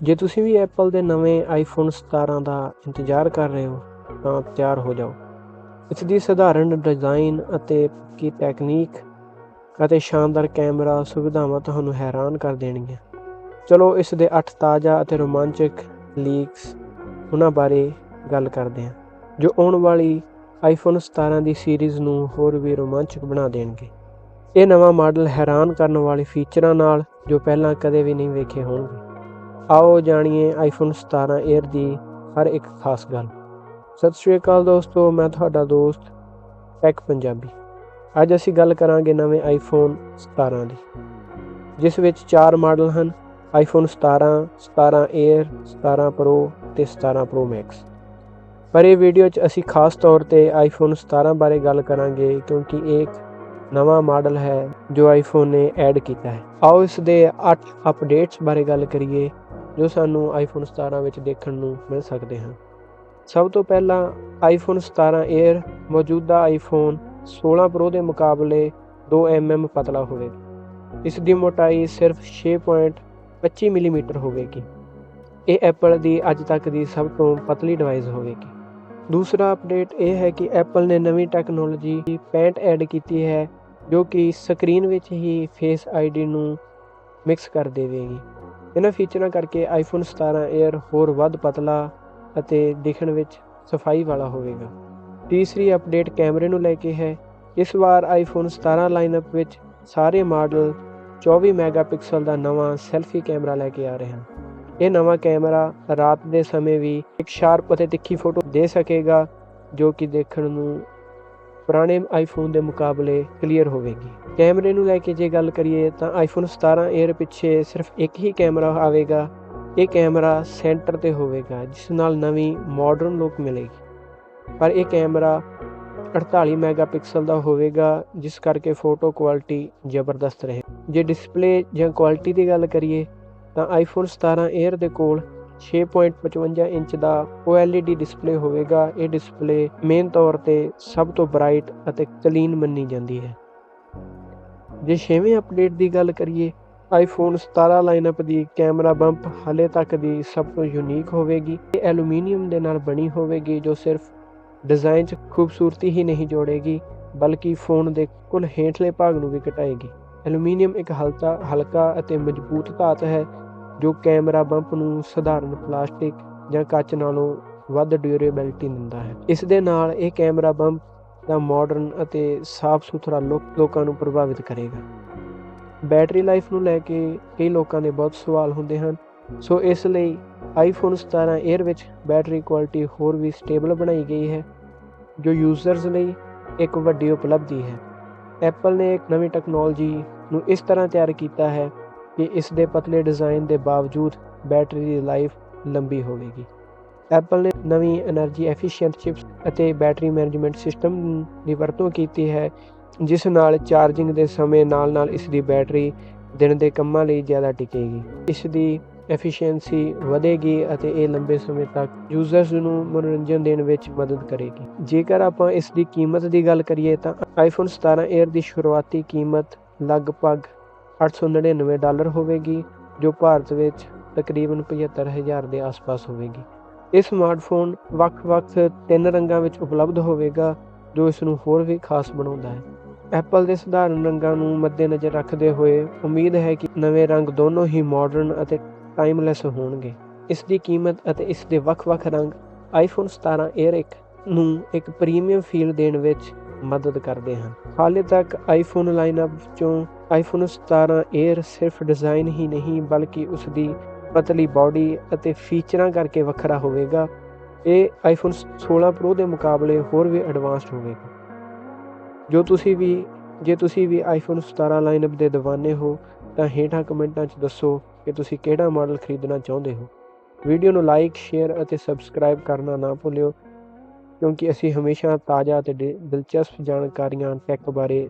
ਜੇ ਤੁਸੀਂ ਵੀ ਐਪਲ ਦੇ ਨਵੇਂ ਆਈਫੋਨ 17 ਦਾ ਇੰਤਜ਼ਾਰ ਕਰ ਰਹੇ ਹੋ, ਤਾਂ ਤਿਆਰ ਹੋ ਜਾਓ। ਇਸ ਦੀ ਸਧਾਰਨ ਡਿਜ਼ਾਈਨ ਅਤੇ ਕੀ ਟੈਕਨੀਕ ਅਤੇ ਸ਼ਾਨਦਾਰ ਕੈਮਰਾ ਸੁਵਿਧਾਵਾਂ ਤੁਹਾਨੂੰ ਹੈਰਾਨ ਕਰ ਦੇਣਗੀਆਂ। ਚਲੋ, ਇਸ ਦੇ 8 ਤਾਜ਼ਾ ਅਤੇ ਰੋਮਾਂਚਕ ਲੀਕਸ ਉਹਨਾਂ ਬਾਰੇ ਗੱਲ ਕਰਦੇ ਹਾਂ, ਜੋ ਆਉਣ ਵਾਲੀ ਆਈਫੋਨ 17 ਦੀ ਸੀਰੀਜ਼ ਨੂੰ ਹੋਰ ਵੀ ਰੋਮਾਂਚਕ ਬਣਾ ਦੇਣਗੇ। ਇਹ ਨਵਾਂ ਮਾਡਲ ਹੈਰਾਨ ਕਰਨ ਵਾਲੇ ਫੀਚਰਾਂ ਨਾਲ ਜੋ ਪਹਿਲਾਂ ਕਦੇ ਵੀ ਨਹੀਂ ਵੇਖੇ ਹੋਣਗੇ। ਆਓ ਜਾਣੀਏ ਆਈਫੋਨ 17 에ਅਰ ਦੀ ਹਰ ਇੱਕ ਖਾਸ ਗੱਲ। ਸਤਿ ਸ਼੍ਰੀ ਅਕਾਲ ਦੋਸਤੋ, ਮੈਂ ਤੁਹਾਡਾ ਦੋਸਤ ਟੈਕ ਪੰਜਾਬੀ ਅੱਜ ਅਸੀਂ ਗੱਲ ਕਰਾਂਗੇ ਨਵੇਂ ਆਈਫੋਨ 17 ਦੀ, ਜਿਸ ਵਿੱਚ ਚਾਰ ਮਾਡਲ ਹਨ ਆਈਫੋਨ 17 17 에ਅਰ 17 ਪ੍ਰੋ ਤੇ 17 ਪ੍ਰੋ ਮੈਕਸ ਪਰ ਇਹ ਵੀਡੀਓ 'ਚ ਅਸੀਂ ਖਾਸ ਤੌਰ ਤੇ ਆਈਫੋਨ 17 ਬਾਰੇ ਗੱਲ ਕਰਾਂਗੇ, ਕਿਉਂਕਿ ਇਹ ਇੱਕ ਨਵਾਂ ਮਾਡਲ ਹੈ ਜੋ ਆਈਫੋਨ ਨੇ ਐਡ ਕੀਤਾ ਹੈ। ਆਓ ਇਸ ਦੇ 8 ਅਪਡੇਟਸ ਬਾਰੇ ਗੱਲ ਕਰੀਏ। ਜੋ ਸਾਨੂੰ ਆਈਫੋਨ 17 ਵਿੱਚ ਦੇਖਣ ਨੂੰ ਮਿਲ ਸਕਦੇ ਹਨ। ਸਭ ਤੋਂ ਪਹਿਲਾਂ ਆਈਫੋਨ 17 에ਅਰ ਮੌਜੂਦਾ ਆਈਫੋਨ 16 ਪ੍ਰੋ ਦੇ ਮੁਕਾਬਲੇ 2 mm ਪਤਲਾ ਹੋਵੇਗਾ ਇਸ ਦੀ ਮੋਟਾਈ ਸਿਰਫ 6.25 ਮਿਲੀਮੀਟਰ ਹੋਵੇਗੀ। ਇਹ ਐਪਲ ਦੀ ਅੱਜ ਤੱਕ ਦੀ ਸਭ ਤੋਂ ਪਤਲੀ ਡਿਵਾਈਸ ਹੋਵੇਗੀ। ਦੂਸਰਾ ਅਪਡੇਟ ਇਹ ਹੈ ਕਿ ਐਪਲ ਨੇ ਨਵੀਂ ਟੈਕਨੋਲੋਜੀ ਪੈਂਟ ਐਡ ਕੀਤੀ ਹੈ, ਜੋ ਕਿ ਸਕਰੀਨ ਵਿੱਚ ਹੀ ਫੇਸ ਆਈਡੀ ਨੂੰ ਮਿਕਸ ਕਰ ਦੇਵੇਗੀ। ਇਹਨਾਂ ਫੀਚਰਾਂ ਕਰਕੇ ਆਈਫੋਨ 17 에ਅਰ ਹੋਰ ਵੱਧ ਪਤਲਾ ਅਤੇ ਦਿਖਣ ਵਿੱਚ ਸਫ਼ਾਈ ਵਾਲਾ ਹੋਵੇਗਾ। ਤੀਸਰੀ ਅਪਡੇਟ ਕੈਮਰੇ ਨੂੰ ਲੈ ਕੇ ਹੈ। ਇਸ ਵਾਰ ਆਈਫੋਨ 17 ਲਾਈਨਅਪ ਵਿੱਚ ਸਾਰੇ ਮਾਡਲ 24 ਮੈਗਾਪਿਕਸਲ ਦਾ ਨਵਾਂ ਸੈਲਫੀ ਕੈਮਰਾ ਲੈ ਕੇ ਆ ਰਹੇ ਹਨ। ਇਹ ਨਵਾਂ ਕੈਮਰਾ ਰਾਤ ਦੇ ਸਮੇਂ ਵੀ ਇੱਕ ਸ਼ਾਰਪ ਅਤੇ ਤਿੱਖੀ ਫੋਟੋ ਦੇ ਸਕੇਗਾ, ਜੋ ਕਿ ਦੇਖਣ ਨੂੰ ਪੁਰਾਣੇ ਆਈਫੋਨ ਦੇ ਮੁਕਾਬਲੇ ਕਲੀਅਰ ਹੋਵੇਗੀ। ਕੈਮਰੇ ਨੂੰ ਲੈ ਕੇ ਜੇ ਗੱਲ ਕਰੀਏ ਤਾਂ ਆਈਫੋਨ 17 에ਅਰ ਪਿੱਛੇ ਸਿਰਫ ਇੱਕ ਹੀ ਕੈਮਰਾ ਆਵੇਗਾ। ਇਹ ਕੈਮਰਾ ਸੈਂਟਰ ਤੇ ਹੋਵੇਗਾ, ਜਿਸ ਨਾਲ ਨਵੀਂ ਮਾਡਰਨ ਲੁੱਕ ਮਿਲੇਗੀ। ਪਰ ਇਹ ਕੈਮਰਾ 48 ਮੈਗਾਪਿਕਸਲ ਦਾ ਹੋਵੇਗਾ, ਜਿਸ ਕਰਕੇ ਫੋਟੋ ਕੁਆਲਿਟੀ ਜ਼ਬਰਦਸਤ ਰਹੇ। ਜੇ ਡਿਸਪਲੇ ਜਾਂ ਕੁਆਲਿਟੀ ਦੀ ਗੱਲ ਕਰੀਏ ਤਾਂ ਆਈਫੋਨ 17 에ਅਰ ਦੇ ਕੋਲ 6.55 ਇੰਚ ਦਾ OLED ਡਿਸਪਲੇ ਹੋਵੇਗਾ। ਇਹ ਡਿਸਪਲੇ ਮੇਨ ਤੌਰ ਤੇ ਸਭ ਤੋਂ ਬ੍ਰਾਈਟ ਅਤੇ ਕਲੀਨ ਮੰਨੀ ਜਾਂਦੀ ਹੈ। ਜੇ ਛੇਵੇਂ ਅਪਡੇਟ ਦੀ ਗੱਲ ਕਰੀਏ ਆਈਫੋਨ 17 ਲਾਈਨਅਪ ਦੀ ਕੈਮਰਾ ਬੰਪ ਹਾਲੇ ਤੱਕ ਦੀ ਸਭ ਤੋਂ ਯੂਨੀਕ ਹੋਵੇਗੀ। ਇਹ ਐਲੂਮੀਨੀਅਮ ਦੇ ਨਾਲ ਬਣੀ ਹੋਵੇਗੀ, ਜੋ ਸਿਰਫ ਡਿਜ਼ਾਈਨ 'ਚ ਖੂਬਸੂਰਤੀ ਹੀ ਨਹੀਂ ਜੋੜੇਗੀ, ਬਲਕਿ ਫੋਨ ਦੇ ਕੁੱਲ ਹੇਠਲੇ ਭਾਗ ਨੂੰ ਵੀ ਘਟਾਏਗੀ। ਐਲੂਮੀਨੀਅਮ ਇੱਕ ਹਲਕਾ ਹਲਕਾ ਅਤੇ ਮਜ਼ਬੂਤ ਧਾਤ ਹੈ ਜੋ ਕੈਮਰਾ ਬੰਪ ਨੂੰ ਸਧਾਰਨ ਪਲਾਸਟਿਕ ਜਾਂ ਕੱਚ ਨਾਲੋਂ ਵੱਧ ਡਿਊਰੇਬਿਲਟੀ ਦਿੰਦਾ ਹੈ। ਇਸ ਦੇ ਨਾਲ ਇਹ ਕੈਮਰਾ ਬੰਪ ਦਾ ਮਾਡਰਨ ਅਤੇ ਸਾਫ਼ ਸੁਥਰਾ ਲੁੱਕ ਲੋਕਾਂ ਨੂੰ ਪ੍ਰਭਾਵਿਤ ਕਰੇਗਾ। ਬੈਟਰੀ ਲਾਈਫ ਨੂੰ ਲੈ ਕੇ ਕਈ ਲੋਕਾਂ ਦੇ ਬਹੁਤ ਸਵਾਲ ਹੁੰਦੇ ਹਨ। ਸੋ ਇਸ ਲਈ ਆਈਫੋਨ 17 에ਅਰ ਵਿੱਚ ਬੈਟਰੀ ਕੁਆਲਿਟੀ ਹੋਰ ਵੀ ਸਟੇਬਲ ਬਣਾਈ ਗਈ ਹੈ, ਜੋ ਯੂਜ਼ਰਸ ਲਈ ਇੱਕ ਵੱਡੀ ਉਪਲਬਧੀ ਹੈ। ਐਪਲ ਨੇ ਇੱਕ ਨਵੀਂ ਟੈਕਨੋਲੋਜੀ ਨੂੰ ਇਸ ਤਰ੍ਹਾਂ ਤਿਆਰ ਕੀਤਾ ਹੈ ਕਿ ਇਸ ਦੇ ਪਤਲੇ ਡਿਜ਼ਾਈਨ ਦੇ ਬਾਵਜੂਦ ਬੈਟਰੀ ਦੀ ਲਾਈਫ ਲੰਬੀ ਹੋਵੇਗੀ। ਐਪਲ ਨੇ ਨਵੀਂ એનર્ਜੀ ਐਫੀਸ਼ੀਐਂਟ ਚਿਪਸ ਅਤੇ ਬੈਟਰੀ ਮੈਨੇਜਮੈਂਟ ਸਿਸਟਮ ਦੀ ਵਰਤੋਂ ਕੀਤੀ ਹੈ, ਜਿਸ ਨਾਲ ਚਾਰਜਿੰਗ ਦੇ ਸਮੇਂ ਨਾਲ-ਨਾਲ ਇਸ ਦੀ ਬੈਟਰੀ ਦਿਨ ਦੇ ਕੰਮਾਂ ਲਈ ਜ਼ਿਆਦਾ ਟਿਕੇਗੀ। ਇਸ ਦੀ ਐਫੀਸ਼ੀਐਂਸੀ ਵਧੇਗੀ ਅਤੇ ਇਹ ਲੰਬੇ ਸਮੇਂ ਤੱਕ ਯੂਜ਼ਰਸ ਨੂੰ ਮਨੋਰੰਜਨ ਦੇਣ ਵਿੱਚ ਮਦਦ ਕਰੇਗੀ। ਜੇਕਰ ਆਪਾਂ ਇਸ ਦੀ ਕੀਮਤ ਦੀ ਗੱਲ ਕਰੀਏ ਤਾਂ ਆਈਫੋਨ 17 ਏਅਰ ਦੀ ਸ਼ੁਰੂਆਤੀ ਕੀਮਤ ਲਗਭਗ 899 ਡਾਲਰ ਹੋਵੇਗੀ, ਜੋ ਭਾਰਤ ਵਿੱਚ ਤਕਰੀਬਨ 75000 ਦੇ ਆਸ-ਪਾਸ ਹੋਵੇਗੀ। ਇਹ ਸਮਾਰਟਫੋਨ ਵੱਖ-ਵੱਖ ਤਿੰਨ ਰੰਗਾਂ ਵਿੱਚ ਉਪਲਬਧ ਹੋਵੇਗਾ, ਜੋ ਇਸ ਨੂੰ ਹੋਰ ਵੀ ਖਾਸ ਬਣਾਉਂਦਾ ਹੈ। ਐਪਲ ਦੇ ਸਧਾਰਨ ਰੰਗਾਂ ਨੂੰ ਮੱਦੇਨਜ਼ਰ ਰੱਖਦੇ ਹੋਏ ਉਮੀਦ ਹੈ ਕਿ ਨਵੇਂ ਰੰਗ ਦੋਨੋਂ ਹੀ ਮਾਡਰਨ ਅਤੇ ਟਾਈਮਲੈਸ ਹੋਣਗੇ। ਇਸ ਦੀ ਕੀਮਤ ਅਤੇ ਇਸ ਦੇ ਵੱਖ-ਵੱਖ ਰੰਗ ਆਈਫੋਨ 17 에ਅਰ ਇੱਕ ਨੂੰ ਇੱਕ ਪ੍ਰੀਮੀਅਮ ਫੀਲ ਦੇਣ ਵਿੱਚ ਮਦਦ ਕਰਦੇ ਹਨ। ਹਾਲੇ ਤੱਕ ਆਈਫੋਨ ਲਾਈਨਅਪ 'ਚੋਂ ਆਈਫੋਨ 17 ਏਅਰ ਸਿਰਫ ਡਿਜ਼ਾਈਨ ਹੀ ਨਹੀਂ, ਬਲਕਿ ਉਸ ਦੀ ਪਤਲੀ ਬਾਡੀ ਅਤੇ ਫੀਚਰਾਂ ਕਰਕੇ ਵੱਖਰਾ ਹੋਵੇਗਾ। ਇਹ ਆਈਫੋਨ 16 ਪ੍ਰੋ ਦੇ ਮੁਕਾਬਲੇ ਹੋਰ ਵੀ ਐਡਵਾਂਸਡ ਹੋਵੇਗਾ। ਜੋ ਤੁਸੀਂ ਵੀ, ਜੇ ਤੁਸੀਂ ਵੀ ਆਈਫੋਨ 17 ਲਾਈਨਅਪ ਦੇ دیਵਾਨੇ ਹੋ, ਤਾਂ ਹੇਠਾਂ ਕਮੈਂਟਾਂ 'ਚ ਦੱਸੋ ਕਿ ਤੁਸੀਂ ਕਿਹੜਾ ਮਾਡਲ ਖਰੀਦਣਾ ਚਾਹੁੰਦੇ ਹੋ। ਵੀਡੀਓ ਨੂੰ ਲਾਈਕ ਸ਼ੇਅਰ ਅਤੇ ਸਬਸਕ੍ਰਾਈਬ ਕਰਨਾ ਨਾ ਭੁੱਲਿਓ। ਕਿਉਂਕਿ ਅਸੀਂ ਹਮੇਸ਼ਾ ਤਾਜ਼ਾ ਅਤੇ ਦਿਲਚਸਪ ਜਾਣਕਾਰੀਆਂ ਟੈਕ ਬਾਰੇ ਲੈ